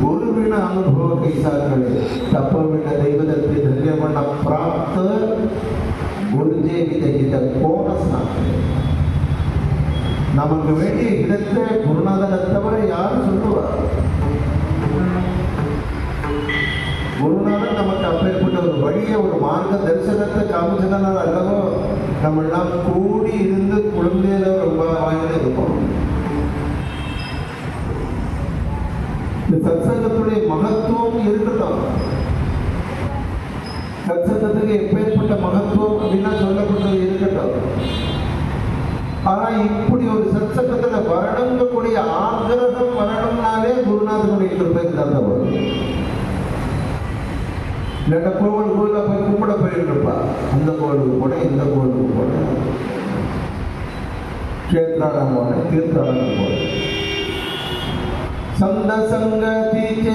ಗುರುವಿನ ಅನುಭವ ಕೈ ಸಾಕಳೆ ತಪ್ಪವಿನ ದೈವದಲ್ಲಿ ಧನ್ಯವನ್ನ ಪ್ರಾಪ್ತ குருஜேவித இத போன சாப்பிடு நமக்கு வேண்டிய இடத்தை குருநாதனை தவிர யாரும் சொல்லுவார் குருநாதன் நமக்கு அப்பேற்பட்ட ஒரு வழியை ஒரு மார்க்க தரிசனத்தை காமிச்சதனால அல்லவோ நம்ம எல்லாம் கூடி இருந்து இந்த சத்சங்கத்துடைய மகத்துவம் இருக்கட்டும். சத்சங்கத்துக்கு எப்பேற்பட்ட மகத்துவம் அப்படின்னா சொல்லப்பட்டது இருக்கட்டும். ஆனா இப்படி ஒரு சத்சங்கத்துல வரணுங்கக்கூடிய ஆகிரகம் வரணும்னாலே குருநாதனுடைய கிருப்பை தந்த வரும். இல்லைன்னா கோவில் கோயில போய் கும்பிட போயிருப்பா அந்த கோவிலுக்கு போனேன் இந்த கோவிலுக்கு போனேன் க்ஷேத்ராடம் போனேன் தீர்த்தாடம் போனேன் संद संगति के